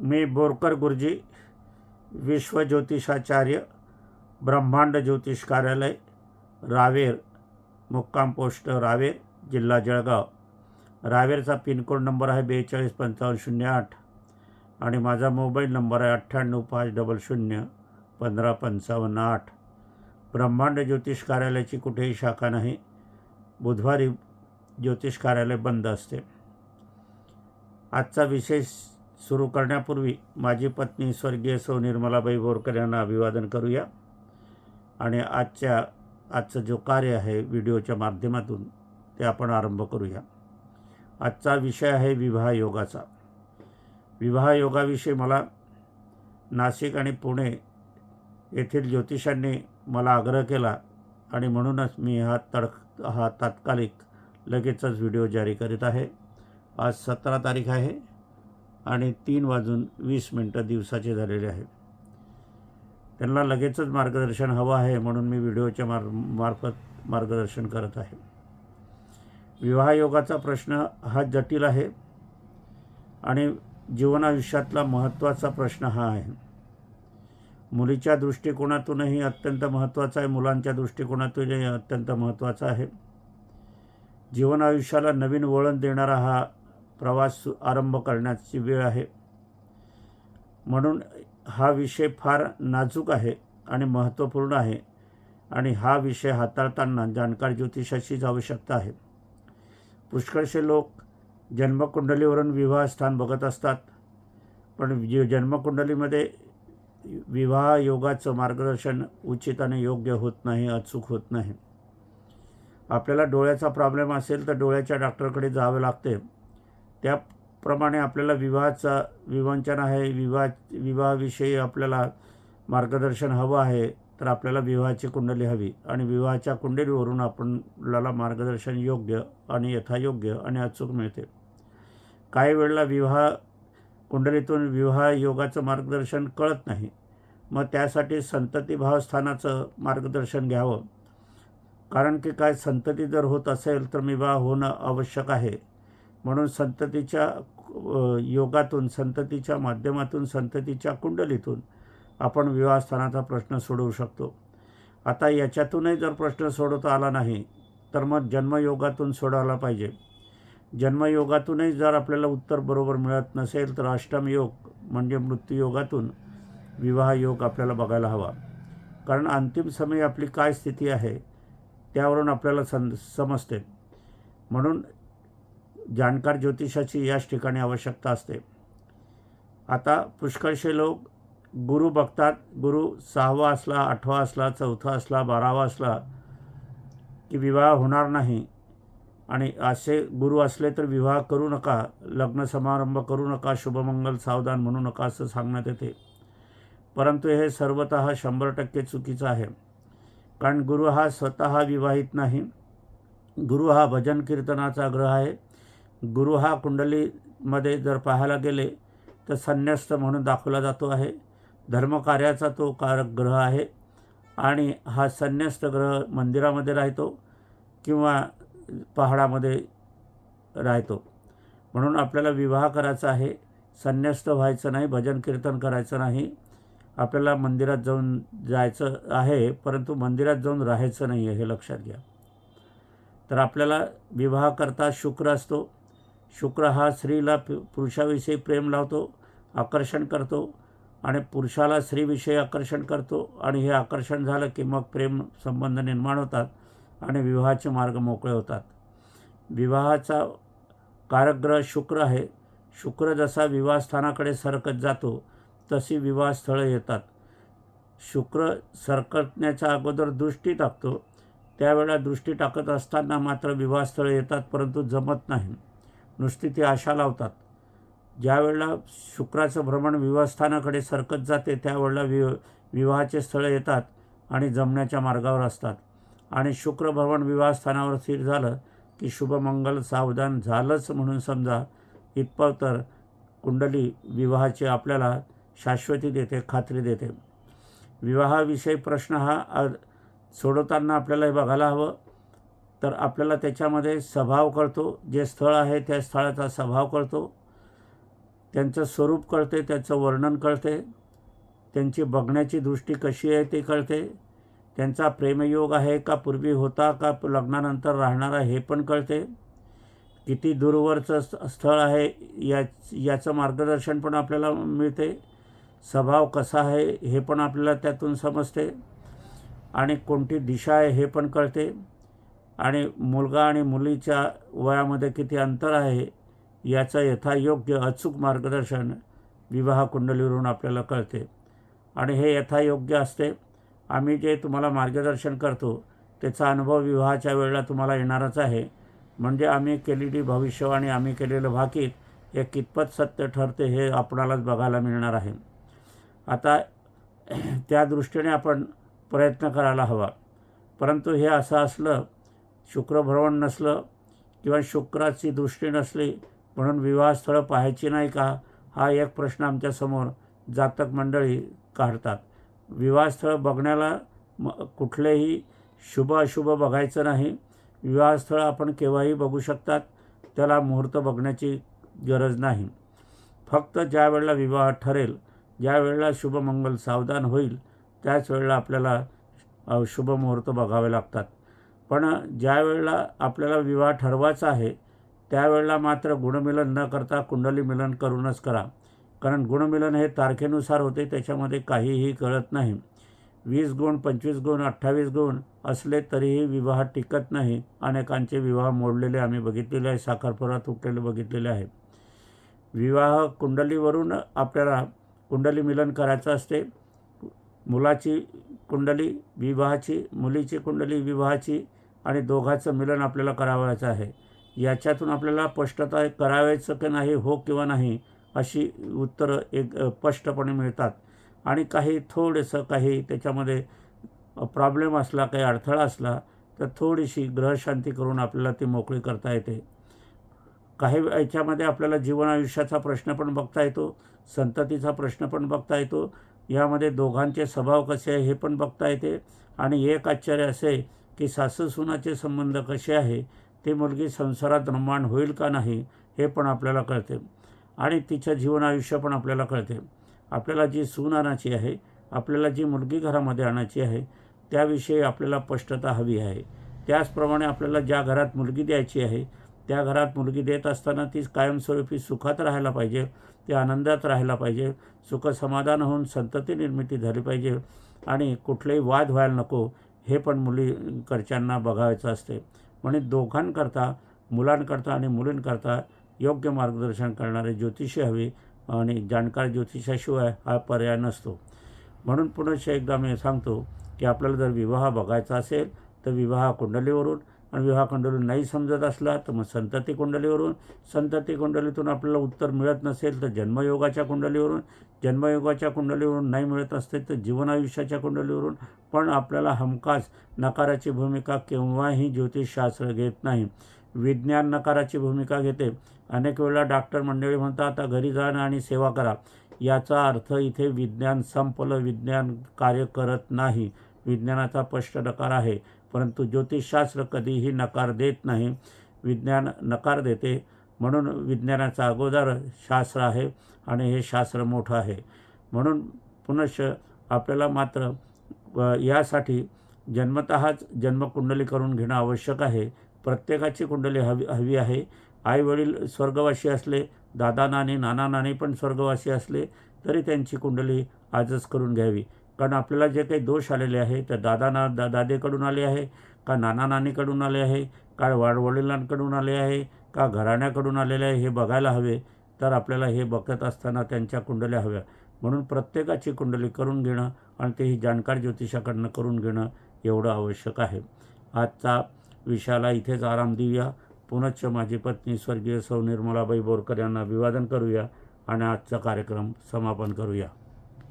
मी बोरकर गुरुजी विश्वज्योतिषाचार्य ब्रह्मांड ज्योतिष कार्यालय रावेर मुक्काम पोस्ट रावेर जिल्हा जळगाव. रावेरचा पिनकोड नंबर आहे बेचाळीस पंचावन्न शून्य आठ आणि माझा मोबाईल नंबर आहे अठ्ठ्याण्णव पाच डबल शून्य पंधरा पंचावन्न आठ. ब्रह्मांड ज्योतिष कार्यालयाची कुठेही शाखा नाही. बुधवारी ज्योतिष कार्यालय बंद असते. आजचा विशेष सुरू करण्यापूर्वी माझी पत्नी स्वर्गीय सौ निर्मलाबाई बोरकर यांना अभिवादन करूया. आणि आजच्या आजचं जो कार्य आहे व्हिडिओच्या माध्यमातून ते आपण आरंभ करूया. आजचा विषय आहे विवाह योगाचा. विवाह योगाविषयी मला नाशिक आणि पुणे येथील ज्योतिषांनी मला आग्रह केला आणि म्हणूनच मी हा तडक हा तात्कालिक लगेचच व्हिडिओ जारी करीत आहे. आज सतरा तारीख आहे. आणि तीन वाजून वीस मिनटं दिवसाचे झालेले आहे त्यांना लगेचच मार्गदर्शन हवं आहे म्हणून मी व्हिडिओच्या मार मार्फत मार्गदर्शन करत आहे. विवाहयोगाचा प्रश्न हा जटिल आहे आणि जीवनायुष्यातला महत्त्वाचा प्रश्न हा आहे. मुलीच्या दृष्टिकोनातूनही अत्यंत महत्त्वाचा आहे मुलांच्या दृष्टिकोनातूनही अत्यंत महत्त्वाचा आहे. जीवन आयुष्याला नवीन वळण देणारा हा प्रवास आरंभ करण्याची वेळ आहे. म्हणून हा विषय फार नाजूक आहे आणि महत्त्वपूर्ण आहे आणि हा विषय हाताळताना जाणकार ज्योतिषाचीच आवश्यकता आहे. पुष्कळसे लोक जन्मकुंडलीवरून विवाह स्थान बघत असतात. पण जे जन्मकुंडलीमध्ये विवाह योगाचं मार्गदर्शन उचित आणि योग्य होत नाही अचूक होत नाही. आपल्याला डोळ्याचा प्रॉब्लेम असेल तर डोळ्याच्या डॉक्टरकडे जावे लागते. त्याप्रमाणे आपल्याला विवाहाचा विवंचन आहे विवाह विवाहाविषयी आपल्याला मार्गदर्शन हवं आहे तर आपल्याला विवाहाची कुंडली हवी. आणि विवाहाच्या कुंडलीवरून आपल्याला मार्गदर्शन योग्य आणि यथायोग्य आणि अचूक मिळते. काही वेळेला विवाह कुंडलीतून विवाह योगाचं मार्गदर्शन कळत नाही. मग त्यासाठी संतती स्थानाचं मार्गदर्शन घ्यावं. कारण की काय संतती जर होत असेल तर विवाह होणं आवश्यक आहे. म्हणून संततीच्या योगातून संततीच्या माध्यमातून संततीच्या कुंडलीतून आपण विवाहस्थानाचा प्रश्न सोडवू शकतो. आता याच्यातूनही जर प्रश्न सोडवता आला नाही तर मग जन्मयोगातून सोडवला पाहिजे. जन्मयोगातूनही जर आपल्याला उत्तर बरोबर मिळत नसेल तर अष्टमयोग म्हणजे मृत्यूयोगातून विवाह योग आपल्याला बघायला हवा. कारण अंतिम समयी आपली काय स्थिती आहे त्यावरून आपल्याला सं समजते. म्हणून जाणकार ज्योतिषाची याच ठिकाणी आवश्यकता असते. आता पुष्कळशे लोक गुरु बघतात. गुरु सहावा असला आठवा असला चौथा असला बारावा असला की विवाह होणार नाही. आणि असे गुरु असले तर विवाह करू नका लग्न समारंभ करू नका शुभमंगल सावधान म्हणू नका असं सांगण्यात येते. परंतु हे सर्वत शंभर टक्के चुकीचं आहे. कारण गुरु हा स्वतः विवाहित नाही. गुरु हा भजन कीर्तनाचा ग्रह आहे. गुरु हा कुंडलीमध्ये जर पाहायला गेले तर संन्यस्त म्हणून दाखवला जातो आहे. धर्मकार्याचा तो कारक ग्रह आहे आणि हा संन्यस्त ग्रह मंदिरामध्ये राहतो किंवा पहाडामध्ये राहतो. म्हणून आपल्याला विवाह करायचा आहे संन्यस्त व्हायचं नाही भजन कीर्तन करायचं नाही. आपल्याला मंदिरात जाऊन जायचं आहे परंतु मंदिरात जाऊन राहायचं नाही आहे हे लक्षात घ्या. तर आपल्याला विवाह करता शुक्र असतो शुक्र हा स्त्रीला पुरुषाविषयी प्रेम लावतो आकर्षण करतो आणि पुरुषाला स्त्रीविषयी आकर्षण करतो आणि हे आकर्षण झालं की मग प्रेम संबंध निर्माण होतात आणि विवाहाचे मार्ग मोकळे होतात. विवाहाचा कारग्रह शुक्र आहे. शुक्र जसा विवाहस्थानाकडे सरकत जातो तशी विवाहस्थळं येतात. शुक्र सरकटण्याच्या अगोदर दृष्टी टाकतो. त्यावेळेला दृष्टी टाकत असताना मात्र विवाहस्थळं येतात परंतु जमत नाही. नुसती ती आशा लावतात. ज्यावेळेला शुक्राचं भ्रमण विवाहस्थानाकडे सरकत जाते त्यावेळेला वि विवाहाचे स्थळं येतात आणि जमण्याच्या मार्गावर असतात. आणि शुक्र भ्रमण विवाहस्थानावर स्थिर झालं की शुभमंगल सावधान झालंच म्हणून समजा इतपत तर कुंडली विवाहाची आपल्याला शाश्वती देते खात्री देते. विवाहाविषयी प्रश्न हा सोडवताना आपल्याला हे बघायला हवं. तर आपल्याला त्याच्यामध्ये स्वभाव कळतो जे स्थळ आहे त्या स्थळाचा स्वभाव कळतो त्यांचं स्वरूप कळते त्याचं वर्णन कळते. त्यांची बघण्याची दृष्टी कशी आहे ते कळते. त्यांचा प्रेमयोग आहे का पूर्वी होता का लग्नानंतर राहणारा हे पण कळते. किती दूरवरचं स्थळ आहे या याचं मार्गदर्शन पण आपल्याला मिळते. स्वभाव कसा आहे हे पण आपल्याला त्यातून समजते. आणि कोणती दिशा आहे हे पण कळते. आणि मुलगा आणि मुलीच्या वयामध्ये किती अंतर आहे याचं यथायोग्य अचूक मार्गदर्शन विवाह कुंडलीवरून आपल्याला कळते. आणि हे यथायोग्य असते. आम्ही जे तुम्हाला मार्गदर्शन करतो त्याचा अनुभव विवाहाच्या वेळेला तुम्हाला येणारच आहे. म्हणजे आम्ही केलेली भविष्यवाणी आम्ही केलेलं भाकीत हे कितपत सत्य ठरते हे आपणालाच बघायला मिळणार आहे. आता त्या दृष्टीने आपण प्रयत्न करायला हवा. परंतु हे असं असलं शुक्रभ्रमण नसलं किंवा शुक्राची दृष्टी नसली म्हणून विवाहस्थळं पाहायची नाही का? हा एक प्रश्न आमच्यासमोर जातक मंडळी काढतात. विवाहस्थळ बघण्याला म कुठलेही शुभ अशुभ बघायचं नाही. विवाहस्थळ आपण केव्हाही बघू शकतात. त्याला मुहूर्त बघण्याची गरज नाही. फक्त ज्या वेळेला विवाह ठरेल ज्या वेळेला शुभमंगल सावधान होईल त्याच वेळेला आपल्याला शुभ मुहूर्त बघावे लागतात. पण ज्या वेळेला आपल्याला विवाह ठरवायचा आहे त्यावेळेला मात्र गुणमिलन न करता कुंडली मिलन करूनच करा. कारण गुणमिलन हे तारखेनुसार होते त्याच्यामध्ये काहीही कळत नाही. वीस गुण पंचवीस गुण अठ्ठावीस गुण असले तरीही विवाह टिकत नाही. अनेकांचे विवाह मोडलेले आम्ही बघितलेले आहे साखरपुरा तुटलेले बघितलेले आहे. विवाह कुंडलीवरून आपल्याला कुंडली मिलन करायचं असते. मुलाची कुंडली विवाहाची मुलीची कुंडली विवाहाची आणि दोघांचं मिलन आपल्याला करावायचं आहे. याच्यातून आपल्याला स्पष्टता करावायचं की नाही हो किंवा नाही अशी उत्तरं एक स्पष्टपणे मिळतात. आणि काही थोडंसं काही त्याच्यामध्ये प्रॉब्लेम असला काही अडथळा असला तर थोडीशी ग्रहशांती करून आपल्याला ती मोकळी करता येते. काही याच्यामध्ये आपल्याला जीवन आयुष्याचा प्रश्न पण बघता येतो संततीचा प्रश्न पण बघता येतो यामध्ये दोघांचे स्वभाव कसे आहे हे पण बघता येते. आणि एक आश्चर्य असे की सासू सुनाचे संबंध कसे आहे ते मुलगी संसारात निर्माण होईल का नाही हे पण आपल्याला कळते. आणि तिचं जीवन आयुष्य पण आपल्याला कळते. आपल्याला जी सून आणायची आहे आपल्याला जी मुलगी घरामध्ये आणायची आहे त्याविषयी आपल्याला स्पष्टता हवी आहे. त्याचप्रमाणे आपल्याला ज्या घरात मुलगी द्यायची आहे त्या घरात मुलगी देत असताना ती कायमस्वरूपी सुखात राहायला पाहिजे ती आनंदात राहायला पाहिजे सुखसमाधान होऊन संतती निर्मिती झाली पाहिजे आणि कुठलेही वाद व्हायला नको हे पण मुलीकडच्यांना बघायचं असते. म्हणून दोघांकरता मुलांकरता आणि मुलींकरता योग्य मार्गदर्शन करणारे ज्योतिषी हवे आणि जाणकार ज्योतिषाशिवाय हा पर्याय नसतो. म्हणून पुनश्च एकदा मी सांगतो की आपल्याला जर विवाह बघायचा असेल तर विवाह कुंडलीवरून आणि विवाह कुंडली नाही समजत असला तर मग संतती कुंडलीवरून संतती कुंडलीतून आपल्याला उत्तर मिळत नसेल तर जन्मयोगाच्या कुंडलीवरून जन्मयोगाच्या कुंडलीवरून नाही मिळत असते तर जीवनायुष्याच्या कुंडलीवरून. पण आपल्याला हमखास नकाराची भूमिका केव्हाही ज्योतिषशास्त्र घेत नाही. विज्ञान नकाराची भूमिका घेते. अनेक वेळेला डॉक्टर मंडळी म्हणतात आता घरी जाणं आणि सेवा करा. याचा अर्थ इथे विज्ञान संपलं विज्ञान कार्य करत नाही. विज्ञानाचा स्पष्ट नकार आहे. परंतु ज्योतिषशास्त्र कधीही नकार देत नाही. विज्ञान नकार देते. म्हणून विज्ञानाचा अगोदर शास्त्र आहे आणि हे शास्त्र मोठं आहे. म्हणून पुनश्च आपल्याला मात्र यासाठी जन्मतःच जन्मकुंडली करून घेणं आवश्यक आहे. प्रत्येकाची कुंडली हवी हवी आहे. आईवडील स्वर्गवासी असले दादा नानी नाना नानी पण स्वर्गवासी असले तरी त्यांची कुंडली आजच करून घ्यावी. कारण आपल्याला जे काही दोष आलेले आहे ते दादा ना दा दादेकडून आले आहे का नाना नानीकडून आले आहे का वाडवडिलांकडून आले आहे का घराण्याकडून आलेले आहे हे बघायला हवे. तर आपल्याला हे बघत असताना त्यांच्या कुंडल्या हव्या. म्हणून प्रत्येकाची कुंडली करून घेणं आणि तेही जाणकार ज्योतिषाकडनं करून घेणं एवढं आवश्यक आहे. आजचा विषयाला इथेच आराम देऊया. पुनश्च माझी पत्नी स्वर्गीय सौ निर्मलाबाई बोरकर यांना अभिवादन करूया आणि आजचा कार्यक्रम समापन करूया.